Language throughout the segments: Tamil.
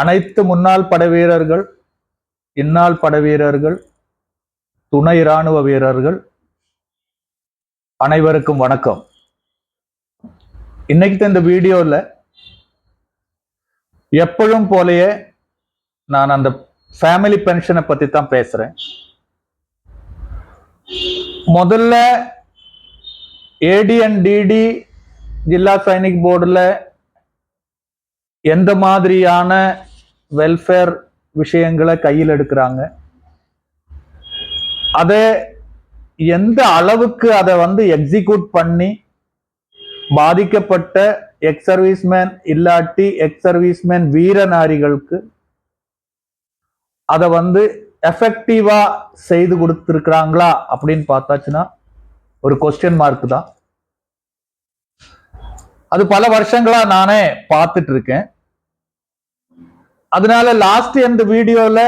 அனைத்து முன்னாள் படைவீரர்கள் இந்நாள் துணை இராணுவ வீரர்கள் அனைவருக்கும் வணக்கம். இன்னைக்கு இந்த வீடியோல எப்பொழுதும் போலயே நான் அந்த ஃபேமிலி பென்ஷனை பத்தி தான் பேசுறேன். முதல்ல AD and DD Zila Sainik போர்டில் எந்த மாதிரியான வெல்ஃபேர் விஷயங்களை கையில் எடுக்கிறாங்க. அதை எந்த அளவுக்கு அதை வந்து எக்ஸிக்யூட் பண்ணி பாதிக்கப்பட்ட எக்ஸ் சர்வீஸ்மேன் இல்லாட்டி எக்ஸ் சர்வீஸ்மேன் வீரநாரிகளுக்கு அதை வந்து எஃபெக்டிவா செய்து கொடுத்துருக்குறாங்களா அப்படின்னு பார்த்தாச்சுன்னா ஒரு கொஸ்டின் மார்க் தான். அது பல வருஷங்களா நானே பார்த்துட்டு இருக்கேன். அதனால லாஸ்ட் எந்த வீடியோல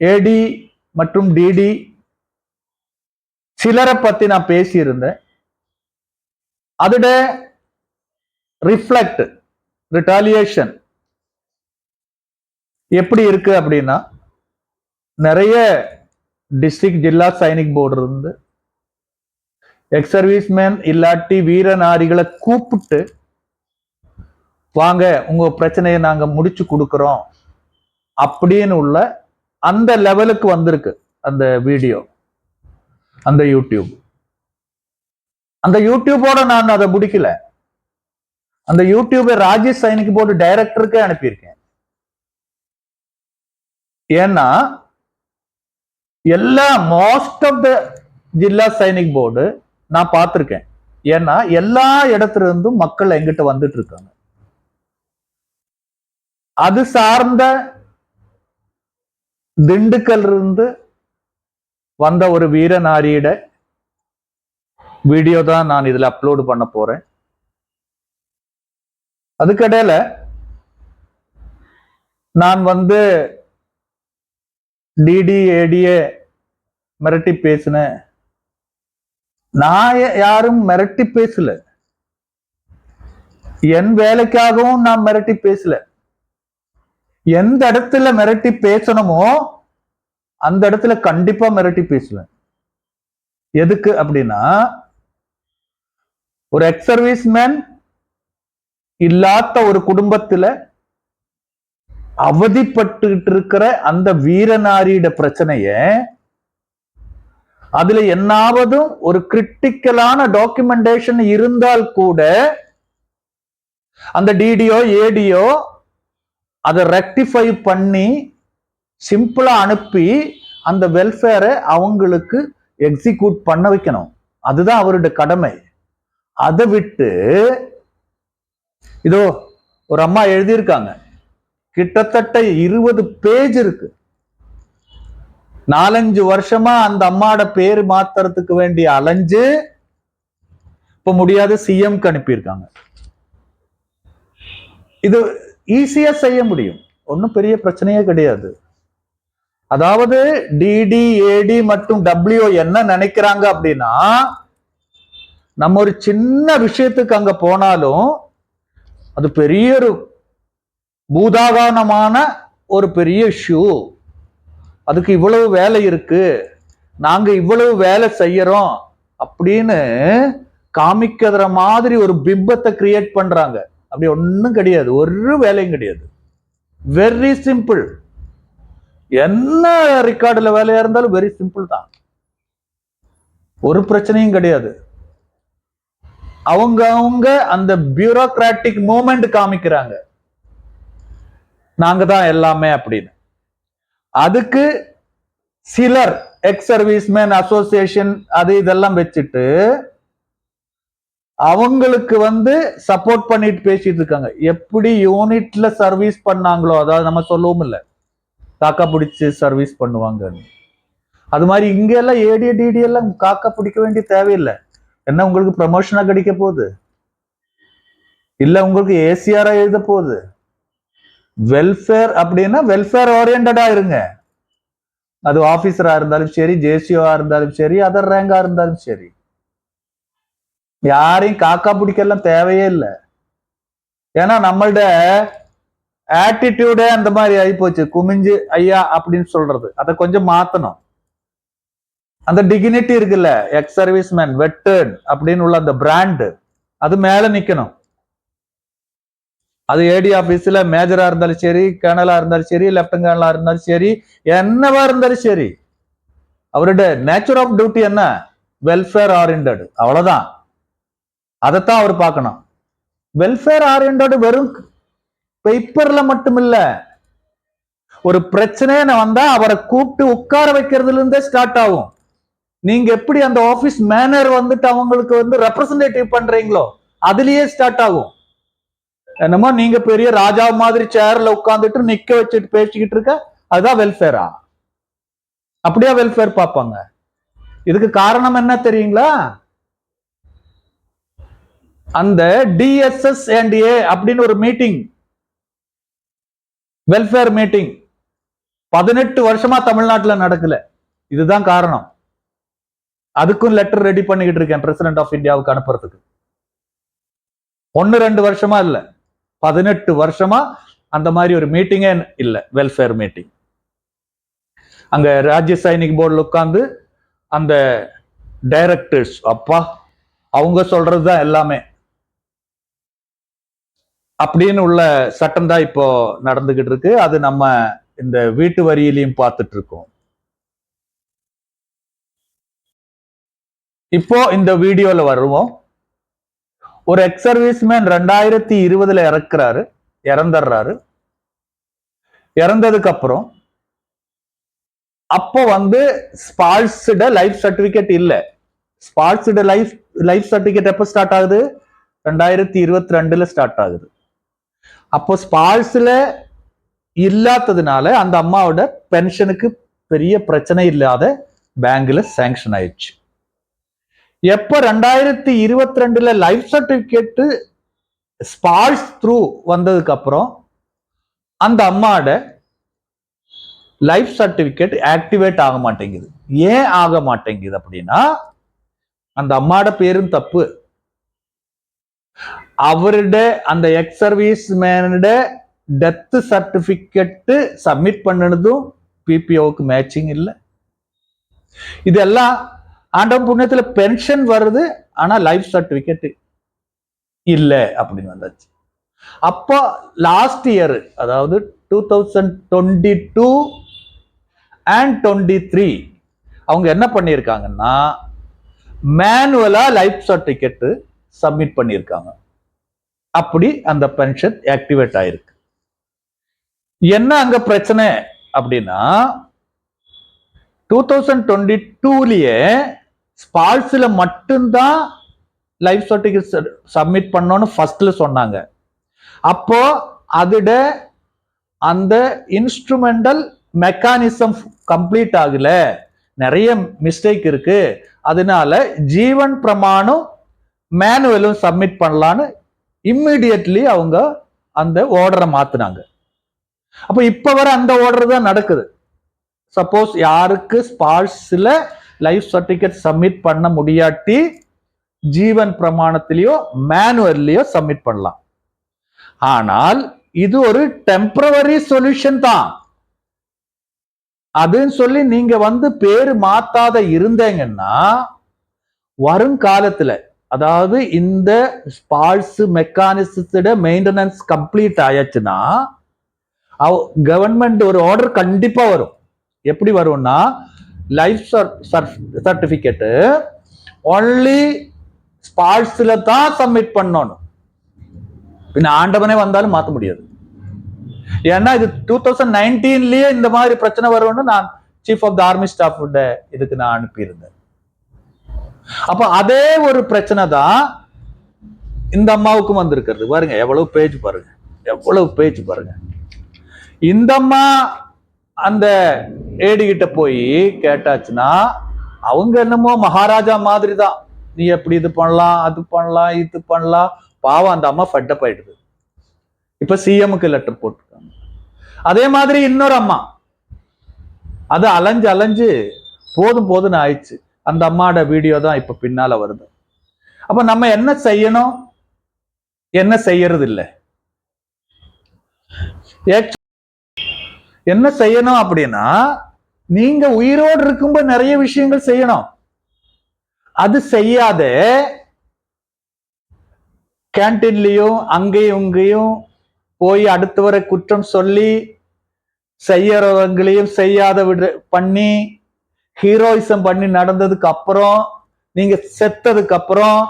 ஏடி மற்றும் டிடி சிலரை பத்தி நான் பேசியிருந்தேன். அதோட ரிஃப்ளெக்ட் ரிட்டாலியேஷன் எப்படி இருக்கு அப்படின்னா நிறைய டிஸ்ட்ரிக்ட் ஜில்லா சைனிக் போர்டு இருந்து எக்ஸ் சர்வீஸ்மேன் இல்லாட்டி வீரநாரிகளை கூப்பிட்டு வாங்க உங்க பிரச்சனையை நாங்க முடிச்சு கொடுக்குறோம் அப்படின்னு உள்ள அந்த லெவலுக்கு வந்திருக்கு அந்த வீடியோ அந்த யூடியூப் அந்த யூடியூபோட நான் அதை முடிக்கல. அந்த யூடியூபை ராஜேஷ் சைனிக் போர்டு டைரக்டருக்கே அனுப்பியிருக்கேன். ஏன்னா எல்லா most of the Zila Sainik board நான் பார்த்துருக்கேன். ஏன்னா எல்லா இடத்துல இருந்தும் மக்கள் எங்கிட்ட வந்துட்டு இருக்காங்க. அது சார்ந்த திண்டுக்கல் இருந்து வந்த ஒரு வீரநாரியிட வீடியோ தான் நான் இதுல அப்லோடு பண்ண போறேன். அதுக்கடையில நான் வந்து டிடி ஏடிஏ மிரட்டி பேசினேன் நான் யாரும் மிரட்டி பேசல. என் வேலைக்காகவும் நான் மிரட்டி பேசல. எந்த இடத்துல மிரட்டி பேசணுமோ அந்த இடத்துல கண்டிப்பா மிரட்டி பேசுவேன். எதுக்கு அப்படின்னா ஒரு எக்ஸ் சர்வீஸ் மேன் இல்லாத ஒரு குடும்பத்துல அவதிப்பட்டுக்கிட்டு இருக்கிற அந்த வீரநாரியிட பிரச்சனைய அதுல என்னாவதும் ஒரு கிரிட்டிக்கலான டாக்குமெண்டேஷன் இருந்தால் கூட அந்த டிடிஓ ஏடிஓ அதை ரெக்டிஃபை பண்ணி சிம்பிளா அனுப்பி அந்த வெல்ஃபேரை அவங்களுக்கு எக்ஸிக்யூட் பண்ண வைக்கணும். அதுதான் அவருடைய கடமை. அதை விட்டு இதோ ஒரு அம்மா எழுதியிருக்காங்க. கிட்டத்தட்ட இருபது பேஜ் இருக்கு. நாலஞ்சு வருஷமா அந்த அம்மாவோட பேர் மாத்துறதுக்கு வேண்டிய அலைஞ்சு இப்ப முடியாத சிஎம்க்கு அனுப்பியிருக்காங்க. இது ஈஸியா செய்ய முடியும். ஒன்றும் பெரிய பிரச்சனையே கிடையாது. அதாவது டிடி ஏடி மற்றும் டபிள்யூ என்ன நினைக்கிறாங்க அப்படின்னா நம்ம ஒரு சின்ன விஷயத்துக்கு அங்க போனாலும் அது பெரிய ஒரு பூதாகானமான ஒரு பெரிய ஷூ அதுக்கு இவ்வளவு வேலை இருக்கு. நாங்க இவ்வளவு வேலை செய்யறோம் அப்படின்னு காமிக்கிற மாதிரி ஒரு பிம்பத்தை கிரியேட் பண்றாங்க. அப்படி ஒன்றும் கிடையாது. ஒரு வேலையும் கிடையாது. வெரி சிம்பிள் என்ன ரெக்கார்டுல வேலையா இருந்தாலும் வெரி சிம்பிள் தான். ஒரு பிரச்சனையும் கிடையாது. அவங்க அவங்க அந்த பியூரோக்ராட்டிக் மூமெண்ட் காமிக்கிறாங்க. நாங்க தான் எல்லாமே அப்படின்னு. அதுக்கு சிலர் எக்ஸ் சர்வீஸ்மேன் அசோசியேஷன் அது இதெல்லாம் வச்சுட்டு அவங்களுக்கு வந்து சப்போர்ட் பண்ணிட்டு பேசிட்டு இருக்காங்க. எப்படி யூனிட்ல சர்வீஸ் பண்ணாங்களோ அதாவது நம்ம சொல்லவும் இல்லை. காக்கா பிடிச்சி சர்வீஸ் பண்ணுவாங்கன்னு. அது மாதிரி இங்க எல்லாம் ஏடிய டிடி எல்லாம் காக்கா பிடிக்க வேண்டிய தேவையில்லை. என்ன உங்களுக்கு ப்ரமோஷனா கிடைக்க போகுது? இல்ல உங்களுக்கு ஏசிஆரா எழுத போகுது? வெல்ஃபேர் அப்படின்னா வெல்ஃபேர் ஓரியன்டா இருங்க. அது ஆபீசரா இருந்தாலும் சரி ஜேசிஓவா இருந்தாலும் சரி அதர் ரேங்கா இருந்தாலும் சரி. யாரையும் காக்கா பிடிக்கலாம் தேவையே இல்லை. ஏன்னா நம்மள்ட ஆட்டிடியூடே அந்த மாதிரி ஆயிப்போச்சு குமிஞ்சு ஐயா அப்படின்னு சொல்றது. அதை கொஞ்சம் மாத்தணும். அந்த டிகினிட்டி இருக்குல்ல எக்ஸ் சர்வீஸ் மேன் வெட்டர்ன் அப்படின்னு உள்ள அந்த பிராண்ட் அது மேல நிக்கணும். அது ஏடி ஆபீஸ்ல மேஜரா இருந்தாலும் சரி கேர்னலா இருந்தாலும் சரி லெப்டன் கேர்னலா இருந்தாலும் சரி என்னவா இருந்தாலும் சரி அவருடைய நேச்சர் ஆஃப் டியூட்டி என்ன? வெல்ஃபேர் ஆரியன்ட் அவ்வளவுதான். அதைத்தான் அவர் பார்க்கணும். வெல்ஃபேர் ஆரியன்டோடு வெறும் பேப்பர்ல மட்டும் இல்ல ஒரு பிரச்சனைன்னு வந்தா அவரை கூப்பிட்டு உட்கார வைக்கிறதுல இருந்தே ஸ்டார்ட் ஆகும். நீங்க எப்படி அந்த ஆபீஸ் மேனர் வந்துட்டு அவங்களுக்கு வந்து ரெப்ரசன்டேட்டிவ் பண்றீங்களோ அதுலயே ஸ்டார்ட் ஆகும். என்னமோ நீங்க பெரிய ராஜா மாதிரி சேர்ல உட்கார்ந்துட்டு நிக்க வச்சுட்டு பேசிக்கிட்டு இருக்க அதுதான் வெல்ஃபேரா அப்படியா வெல்ஃபேர் பார்ப்பாங்க. இதுக்கு காரணம் என்ன தெரியுங்களா? அந்த டிஎஸ்எஸ் அண்ட் ஏ அப்படின்னு ஒரு மீட்டிங் வெல்ஃபேர் மீட்டிங் பதினெட்டு வருஷமா தமிழ்நாட்டுல நடக்கல. இதுதான் காரணம். அதுக்கும் லெட்டர் ரெடி பண்ணிக்கிட்டு இருக்கேன் பிரசிடென்ட் ஆஃப் இந்தியாவுக்கு அனுப்புறதுக்கு. ஒன்னு ரெண்டு வருஷமா இல்ல. பதினெட்டு வருஷமா அந்த மாதிரி ஒரு மீட்டிங்கே இல்ல வெல்ஃபேர் மீட்டிங் அங்க ராஜ்ய சைனிக் போர்டில் உட்காந்து அந்த டைரக்டர்ஸ் அப்பா அவங்க சொல்றதுதான் எல்லாமே. அப்படின்னு உள்ள சட்டம் தான் இப்போ நடந்துகிட்டு இருக்கு. அது நம்ம இந்த வீட்டு வரியிலையும் பார்த்துட்டு இருக்கோம். இப்போ இந்த வீடியோல வருவோம். ஒரு எக்ஸ் சர்வீஸ்மேன் ரெண்டாயிரத்தி இருபதுல இறக்குறாரு. இறந்துடுறாரு. இறந்ததுக்கு அப்புறம் அப்போ வந்து ஸ்பால்ஸ்ட லைஃப் சர்டிபிகேட் இல்லை. ஸ்பால்ஸ்ட லைஃப் லைஃப் சர்டிபிகேட் எப்போ ஸ்டார்ட் ஆகுது? ரெண்டாயிரத்தி இருபத்தி ரெண்டுல ஸ்டார்ட் ஆகுது. அப்போ ஸ்பால்ஸ்ல இல்லாததுனால அந்த அம்மாவோட பென்ஷனுக்கு பெரிய பிரச்சனை இல்லாத பேங்க்ல சேங்ஷன் ஆயிடுச்சு. எப்ப ரெண்டாயிரத்தி இருபத்தி ரெண்டுல லைஃப் சர்டிபிகேட்டு ஸ்பால்ஸ் த்ரூ வந்ததுக்கு அப்புறம் அந்த அம்மாவோட லைஃப் சர்டிபிகேட் ஆக்டிவேட் ஆக மாட்டேங்குது. ஏன் ஆக மாட்டேங்குது அப்படின்னா அந்த அம்மாவோட பேரும் தப்பு. அவருடைய அந்த எக்ஸ் சர்வீஸ் மேனோட டெத் சர்டிபிகேட் சப்மிட் பண்ணினதும் பிபிஓக்கு மேட்சிங் இல்லை. இதெல்லாம் ஆண்டவன் புண்ணியத்துல பென்ஷன் வருது ஆனா லைஃப் சர்டிபிகேட் இல்லை அப்படின்னு வந்தாச்சு. அப்போ லாஸ்ட் இயர் அதாவது two thousand twenty two and twenty three அவங்க என்ன பண்ணியிருக்காங்கன்னா மேனுவலா லைஃப் சர்டிபிகேட் சப்மிட் பண்ணியிருக்காங்க. அப்படி அந்த பென்ஷன் ஆக்டிவேட் ஆயிருக்கு. என்ன அங்க பிரச்சனை அப்படின்னா டூ தௌசண்ட் டுவெண்ட்டி டூலயே ஸ்பால்ஸ்ல மட்டும்தான் லைஃப் சர்டிபிகேட் சப்மிட் பண்ணோன்னு ஃபர்ஸ்ட்ல சொன்னாங்க. அப்போ அதிட அந்த இன்ஸ்ட்ருமெண்டல் மெக்கானிசம் கம்ப்ளீட் ஆகல. நிறைய மிஸ்டேக் இருக்கு. அதனால ஜீவன் பிரமாணம் மேனுவலும் சப்மிட் பண்ணலான்னு இம்மிடியட்லி அவங்க அந்த ஓர்டரை மாத்தினாங்க. அப்போ இப்ப வர அந்த ஓர்டர் தான் நடக்குது. சப்போஸ் யாருக்கு ஸ்பால்ஸ்ல லைஃப் சர்டிபிகேட் சப்மிட் பண்ண முடியாட்டி ஜீவன் பிரமாணத்திலேயோ மேனுவல்லையோ சப்மிட் பண்ணலாம். ஆனால் இது ஒரு டெம்பரவரி சொல்யூஷன் தான். அதுன்னு சொல்லி நீங்க வந்து பேரு மாத்தாத இருந்தீங்கன்னா வருங்காலத்துல அதாவது இந்த ஸ்பால்ஸ் மெக்கானிசத்தோட மெயின்டெனன்ஸ் கம்ப்ளீட் ஆயாச்சுன்னா கவர்மெண்ட் ஒரு ஆர்டர் கண்டிப்பாக வரும். எப்படி வரும்னா லைஃப் சர்டிஃபிகேட்டு ஒன்லி ஸ்பால்ஸில் தான் சப்மிட் பண்ணணும். பின்ன ஆண்டவனே வந்தாலும் மாற்ற முடியாது. ஏன்னா இது டூ தௌசண்ட் நைன்டீன்லயே இந்த மாதிரி பிரச்சனை வரும்னு நான் chief of the army staff இதுக்கு நான் அனுப்பியிருந்தேன். அப்ப அதே ஒரு பிரச்சனை தான் இந்த அம்மாவுக்கும் வந்திருக்கிறது. பாருங்க எவ்வளவு பேஜ் பாருங்க. எவ்வளவு பேஜ் பாருங்க. இந்த அம்மா அந்த ஏடி கிட்ட போய் கேட்டாச்சுன்னா அவங்க என்னமோ மகாராஜா மாதிரி தான். நீ எப்படி இது பண்ணலாம் அது பண்ணலாம் இது பண்ணலாம். பாவம் அந்த அம்மா ஃபட்டப் ஆயிடுது. இப்ப சிஎம்க்கு லெட்டர் போட்டிருக்காங்க. அதே மாதிரி இன்னொரு அம்மா. அது அலைஞ்சு அலைஞ்சு போதும் போதும்னு ஆயிடுச்சு. அந்த அம்மாவோட வீடியோ தான் இப்ப பின்னால வருது. அப்ப நம்ம என்ன செய்யணும்? என்ன செய்யறது இல்லை என்ன செய்யணும் அப்படின்னா நீங்க உயிரோடு இருக்கும்போது நிறைய விஷயங்கள் செய்யணும். அது செய்யாத கேன்டீன்லயும் அங்கேயும் இங்கேயும் போய் அடுத்தவரை குற்றம் சொல்லி செய்யறவங்களையும் செய்யாத விட பண்ணி ஹீரோயிசம் பண்ணி நடந்ததுக்கு அப்புறம் நீங்க செத்ததுக்கு அப்புறம்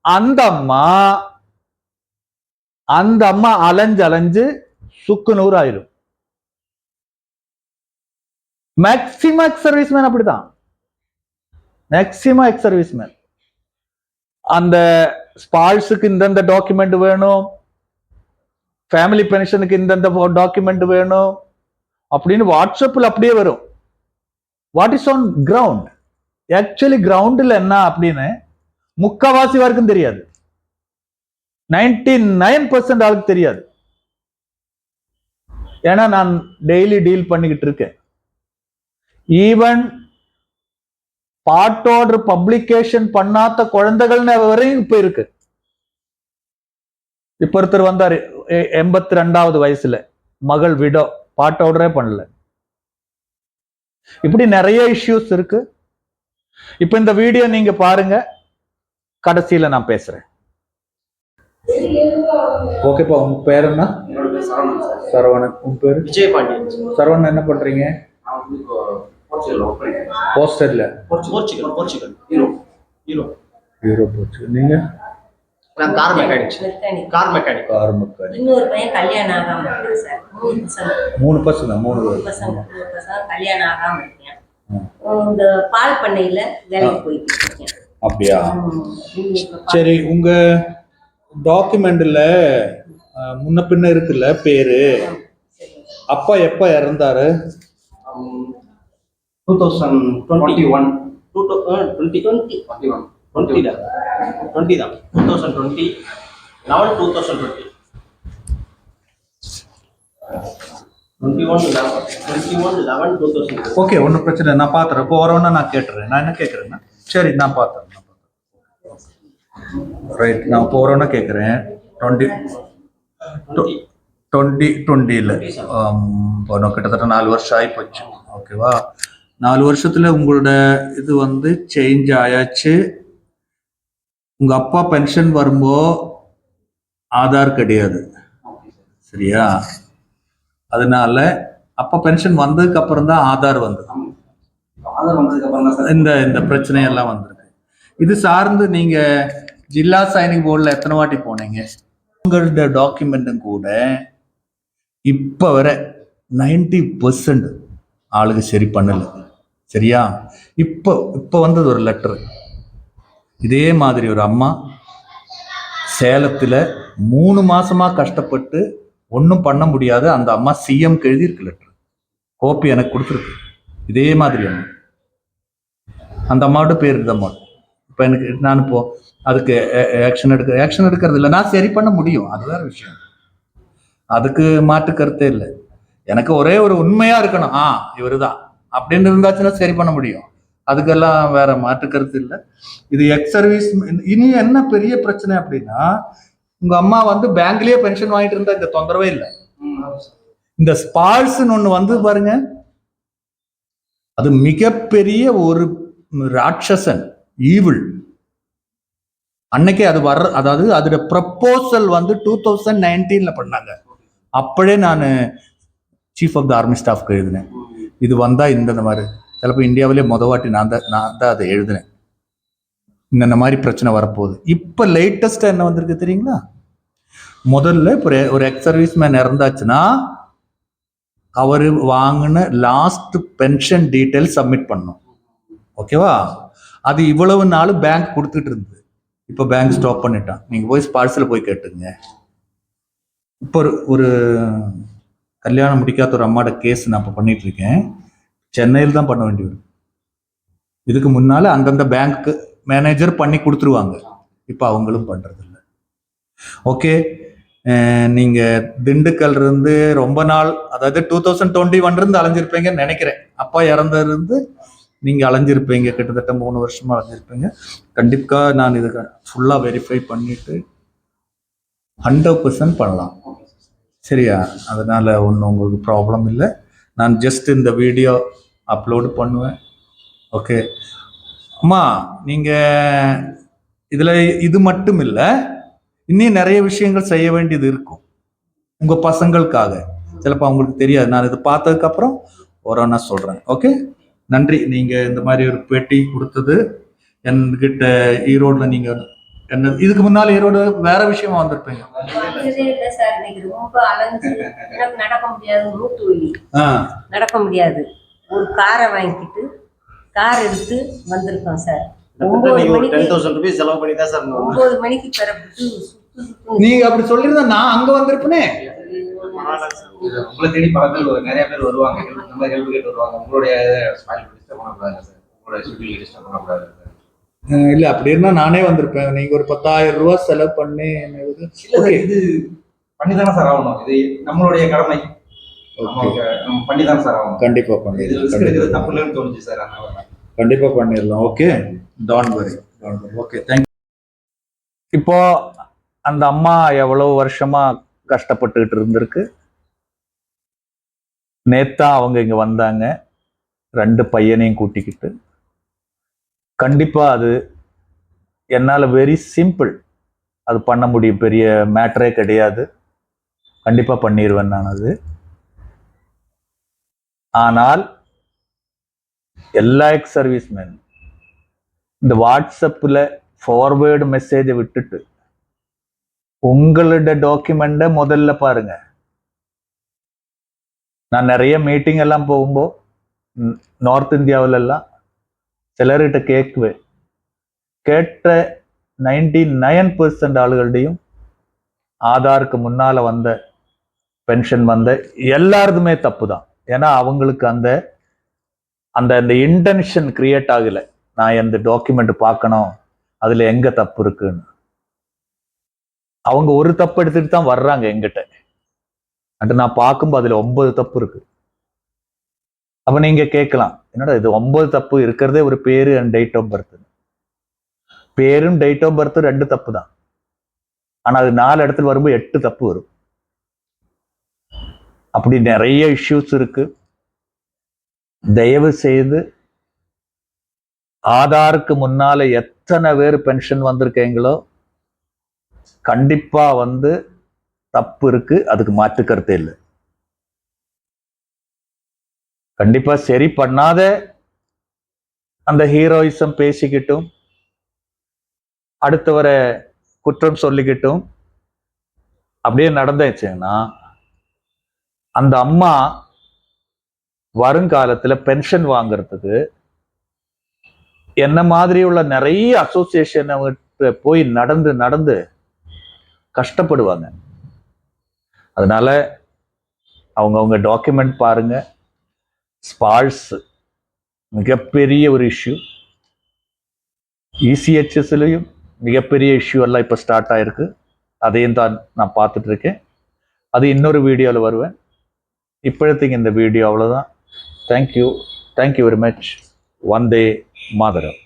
அந்த அம்மா அந்த அம்மா அலைஞ்சு அலைஞ்சு சுக்கு நூறு ஆயிரும். மேக்சிமம் எக்ஸ் சர்வீஸ்மேன் அப்படிதான் மேக்சிமம் எக்ஸ் சர்வீஸ்மேன் அந்த ஸ்பால்ஸுக்கு இந்தந்த டாக்குமெண்ட் வேணும். ஃபேமிலி பென்ஷனுக்கு இந்தந்த டாக்குமெண்ட் வேணும். அப்படின்னு வாட்ஸ்அப்பில் அப்படியே வரும். What is on ground actually கிரவுண்டில் என்ன அப்படின்னு முக்கவாசி வரைக்கும் தெரியாது. நைன்டி நைன் பர்சன்ட் ஆளுக்கு தெரியாது. ஏன்னா நான் டெய்லி டீல் பண்ணிக்கிட்டு இருக்கேன். ஈவன் பார்ட் ஆர்டர் பப்ளிகேஷன் பண்ணாத குழந்தைகள்னு வரையும் இப்போ இருக்கு. இப்போ ஒருத்தர் வந்தார் எ- எண்பத்தி ரெண்டாவது வயசுல. மகள் விடோ பார்ட் ஆர்டரே பண்ணல. இப்படி நிறைய இஷ்யூஸ் இருக்கு. இப்ப இந்த வீடியோ நீங்க பாருங்க. கடைசியில நான் பேசுறேன். ஓகேப்பா உங்க பேர் என்ன? சரவணன். சார் சரவணன் உங்க பேரு? விஜய் பாண்டியன். சார் சரவணன் என்ன பண்றீங்க? போர்ச்சுகல். போஸ்டர்ல போர்ச்சுகல் போர்ச்சுகல் ஹீரோ ஹீரோ போச்சு நீங்க? நான் car mechanic car mechanic car mechanic இன்னொரு பையன் கல்யாணம் ஆகாம இருக்கு சார். மூணு பசங்க. மூணு பசங்க மூணு பசங்க மூணு பசங்க கல்யாணம் ஆகாம இருக்கேன். இந்த பால் பண்ணையில வேலைக்கு போயிட்டு இருக்கேன். அப்படியா? சரி உங்க டாக்குமெண்ட்ல முன்ன பின்ன இருக்குல்ல பேரு. அப்பா எப்ப இறந்தாரு? Two thousand twenty one two twenty twenty twenty one twenty தான். டுவெண்ட்டி தான். Two thousand twenty eleven two thousand twenty okay ஒன்றும் பிரச்சனை இல்லை. நான் பார்த்துறேன் இப்போ வரவொன்னே நான் கேட்டுறேன். நான் என்ன கேட்குறேன்னா சரி நான் பார்த்துறேன் ரைட் நான் இப்போ வரவொன்னே கேட்குறேன் டுவெண்ட்டி டுவெண்ட்டி டுவெண்ட்டி டுவெண்ட்டியில் இப்போ கிட்டத்தட்ட நாலு வருஷம் ஆகிப்போச்சு ஓகேவா நாலு வருஷத்துல உங்களோட இது வந்து சேஞ்ச் ஆயாச்சு. உங்க அப்பா பென்ஷன் வரும்போ ஆதார் கிடையாது. சரியா? அதனால அப்பா பென்ஷன் வந்ததுக்கு அப்புறம் தான் ஆதார் வந்தது. இந்த இந்த பிரச்சனையெல்லாம் வந்திருக்கு. இது சார்ந்து நீங்க ஜில்லா சைனிக் போர்டில் எத்தனை வாட்டி போனீங்க? உங்களோட டாக்குமெண்ட்டும் கூட இப்போ வரை நைன்டி பர்சன்ட் ஆளுங்க சரி பண்ணல. சரியா? இப்போ இப்போ வந்தது ஒரு லெட்டர் இதே மாதிரி ஒரு அம்மா சேலத்தில் மூணு மாசமா கஷ்டப்பட்டு ஒன்றும் பண்ண முடியாத அந்த அம்மா சிஎம் எழுதியிருக்கு லெட்ரு கோப்பி எனக்கு கொடுத்துருக்கு. இதே மாதிரி அம்மா. அந்த அம்மாவோட பேர் இருந்தம்மா அம்மா. இப்போ எனக்கு நான் இப்போ அதுக்கு ஆக்ஷன் எடுக்க ஆக்ஷன் எடுக்கிறது இல்லை. நான் சரி பண்ண முடியும். அது வேற விஷயம். அதுக்கு மாற்று கருத்தே இல்லை. எனக்கு ஒரே ஒரு உண்மையாக இருக்கணும். ஆ இவர் தான் அப்படின்னு இருந்தாச்சுன்னா சரி பண்ண முடியும். அதுக்கெல்லாம் வேற மாற்று கருத்து இல்லை. இது எக்ஸ் சர்வீஸ் இனி என்ன பெரிய பிரச்சனை அப்படின்னா உங்க அம்மா வந்து பேங்க்லயே பென்ஷன் வாங்கிட்டு இருந்தா இந்த தொந்தரவே இல்லை. இந்த ஸ்பால்ஸ்னு ஒண்ணு வந்து பாருங்க. அது மிகப்பெரிய ஒரு ராட்சசன் ஈவில் அன்னைக்கே அது வர்ற அதாவது அதோட ப்ரப்போசல் வந்து டூ தௌசண்ட் நைன்டீன்ல பண்ணாங்க. அப்பவே நான் சீஃப் ஆஃப் த ஆர்மி ஸ்டாஃப்க்கு எழுதினேன். இது வந்தா இந்த மாதிரி. சிலப்போ இந்தியாவிலே மொத வாட்டி நான் தான் நான் தான் அதை எழுதினேன் இந்த மாதிரி பிரச்சனை வரப்போகுது இப்போ லேட்டஸ்ட்டாக என்ன வந்திருக்கு தெரியுங்களா முதல்ல இப்போ ஒரு- எக்ஸ் சர்வீஸ் மேன் இறந்தாச்சுன்னா அவர் வாங்கின லாஸ்ட் பென்ஷன் டீட்டெயில் சப்மிட் பண்ணும் ஓகேவா அது இவ்வளவு நாள் பேங்க் கொடுத்துட்டு இருந்தது இப்போ பேங்க் ஸ்டாப் பண்ணிட்டான் நீங்கள் போய் ஸ்பாட்ஸில் போய் கேட்டுங்க இப்போ ஒரு ஒரு கல்யாணம் முடிக்காத ஒரு அம்மாவோட கேஸ் நான் இப்போ பண்ணிட்டு இருக்கேன் சென்னையில் தான் பண்ண வேண்டி வரும் இதுக்கு முன்னால அந்தந்த பேங்க்கு மேனேஜர் பண்ணி கொடுத்துருவாங்க. இப்போ அவங்களும் பண்ணுறதில்ல ஓகே. நீங்கள் திண்டுக்கல் இருந்து ரொம்ப நாள் அதாவது டூ தௌசண்ட் டுவெண்ட்டி ஒன்லேருந்து அலைஞ்சிருப்பீங்கன்னு நினைக்கிறேன். அப்பா இறந்தது இருந்து நீங்கள் அலைஞ்சிருப்பீங்க. கிட்டத்தட்ட மூணு வருஷமாக அலைஞ்சிருப்பீங்க. கண்டிப்பாக நான் இதை ஃபுல்லாக வெரிஃபை பண்ணிவிட்டு ஹண்ட்ரட் பர்சன்ட் பண்ணலாம். சரியா? அதனால் ஒன்றும் உங்களுக்கு ப்ராப்ளம் இல்லை. நான் ஜஸ்ட் இந்த வீடியோ அப்லோடு பண்ணுவேன். ஓகே அம்மா நீங்கள் இதில் இது மட்டும் இல்லை இன்னும் நிறைய விஷயங்கள் செய்ய வேண்டியது இருக்கும். உங்கள் பசங்களுக்காக. சிலப்போ அவங்களுக்கு தெரியாது. நான் இது பார்த்ததுக்கப்புறம் ஒரோனா சொல்கிறேன் ஓகே நன்றி. நீங்கள் இந்த மாதிரி ஒரு பேட்டி கொடுத்தது. என்கிட்ட ஈரோடில் நீங்கள் என்ன இதுக்கு முன்னால் ஈரோடு வேற விஷயமா வந்திருப்பீங்க. நடக்க முடியாது. ஒரு காரை வாங்கிக்கிட்டு கார் எடுத்து வந்திருக்கோம் சார் ஒன்பது மணிக்கு செலவு பண்ணி தான் சார். ஒன்பது மணிக்கு பெறப்பட்டு நீங்க அப்படி சொல்லியிருந்தா நான் அங்க வந்திருப்பேனே. உங்களை தேடி பல பேர் நிறைய பேர் வருவாங்க. இந்த மாதிரி ஹெல்ப் கேட்டு வருவாங்க. உங்களுடைய ஸ்மைல் டிஸ்டர்ப் பண்ணக்கூடாது சார் உங்களுடைய ஷெட்யூல் டிஸ்டர்ப் பண்ணக்கூடாது சார் அஹ் இல்ல அப்படி இருந்தா நானே வந்திருப்பேன். நீங்க ஒரு பத்தாயிரம் ரூபாய் செலவு பண்ணி என்ன இது? இல்ல Okay. சார் இது பண்ணி தானே சார் ஆகணும். இது நம்மளுடைய கடமை. நம்ம Okay. நம்ம பண்ணி தானே சார் கண்டிப்பா பண்ணிடலாம் ரிஸ்க் எடுக்கிறது கண்டிப்பா. தப்பு இல்லைன்னு தோணுச்சு சார் அதனால கண்டிப்பா பண்ணிடலாம். Okay don't worry okay thank இப்போ அந்த அம்மா எவ்வளவு வருஷமா கஷ்டப்பட்டுக்கிட்டு இருந்திருக்கு? நேத்தா அவங்க இங்க வந்தாங்க. ரெண்டு பையனையும் கூட்டிக்கிட்டு. கண்டிப்பா அது என்னால வெரி சிம்பிள் அது பண்ண முடியும். பெரிய மேட்டரே கிடையாது. கண்டிப்பா பண்ணிடுவேன் நான் அது. ஆனால் எல்லா எக்ஸ் சர்வீஸ்மேன் இந்த வாட்ஸ்அப்பில் ஃபார்வேர்டு மெசேஜை விட்டுட்டு உங்களோட டாக்குமெண்ட்டை முதல்ல பாருங்க. நான் நிறைய மீட்டிங் எல்லாம் போகும்போது நார்த் இந்தியாவிலெல்லாம் சிலர்கிட்ட கேட்குவேன் கேட்ட நைன்டி நைன் பெர்சன்ட் ஆளுകളുடையும் ஆதாருக்கு முன்னால் வந்த பென்ஷன் வந்த எல்லாருதுமே தப்பு தான் ஏன்னா அவங்களுக்கு அந்த அந்த அந்த இன்டென்ஷன் கிரியேட் ஆகல. நான் எந்த டாக்குமெண்ட் பார்க்கணும் அதுல எங்க தப்பு இருக்குன்னு. அவங்க ஒரு தப்பு எடுத்துட்டு தான் வர்றாங்க எங்கிட்ட. அண்ட் நான் பார்க்கும்போது அதுல ஒன்பது தப்பு இருக்கு. அப்போ நீங்க கேட்கலாம் என்னடா இது ஒன்பது தப்பு? இருக்கிறதே ஒரு பேரு அண்ட் டேட் ஆஃப் பர்த் பேரும் டேட் ஆஃப் பர்த் ரெண்டு தப்பு தான். ஆனா அது நாலு இடத்துல வரும்போது எட்டு தப்பு வரும். அப்படி நிறைய இஷ்யூஸ் இருக்கு. தயவு செய்து ஆதாருக்கு முன்னால எத்தனை பேர் பென்ஷன் வந்திருக்கீங்களோ கண்டிப்பா வந்து தப்பு இருக்கு அதுக்கு மாற்று கருத்தே இல்லை. கண்டிப்பா சரி பண்ணாத அந்த ஹீரோயிசம் பேசிக்கிட்டும் அடுத்தவரை குற்றம் சொல்லிக்கிட்டும் அப்படியே நடந்துச்சுன்னா அந்த அம்மா வருங்காலத்தில் பென்ஷன் வாங்குறதுக்கு என்ன மாதிரி உள்ள நிறைய அசோசியேஷன் போய் நடந்து நடந்து கஷ்டப்படுவாங்க. அதனால அவங்கவுங்க டாக்குமெண்ட் பாருங்க. ஸ்பால்ஸ் மிகப்பெரிய ஒரு இஷ்யூ இசிஹெச்எஸ்லையும் மிகப்பெரிய இஷ்யூ எல்லாம் இப்போ ஸ்டார்ட் ஆயிருக்கு. அதையும் தான் நான் பார்த்துட்ருக்கேன் அது இன்னொரு வீடியோவில் வருவேன். இப்போதைக்கு இந்த வீடியோ அவ்வளோதான் thank you thank you very much Vande Mataram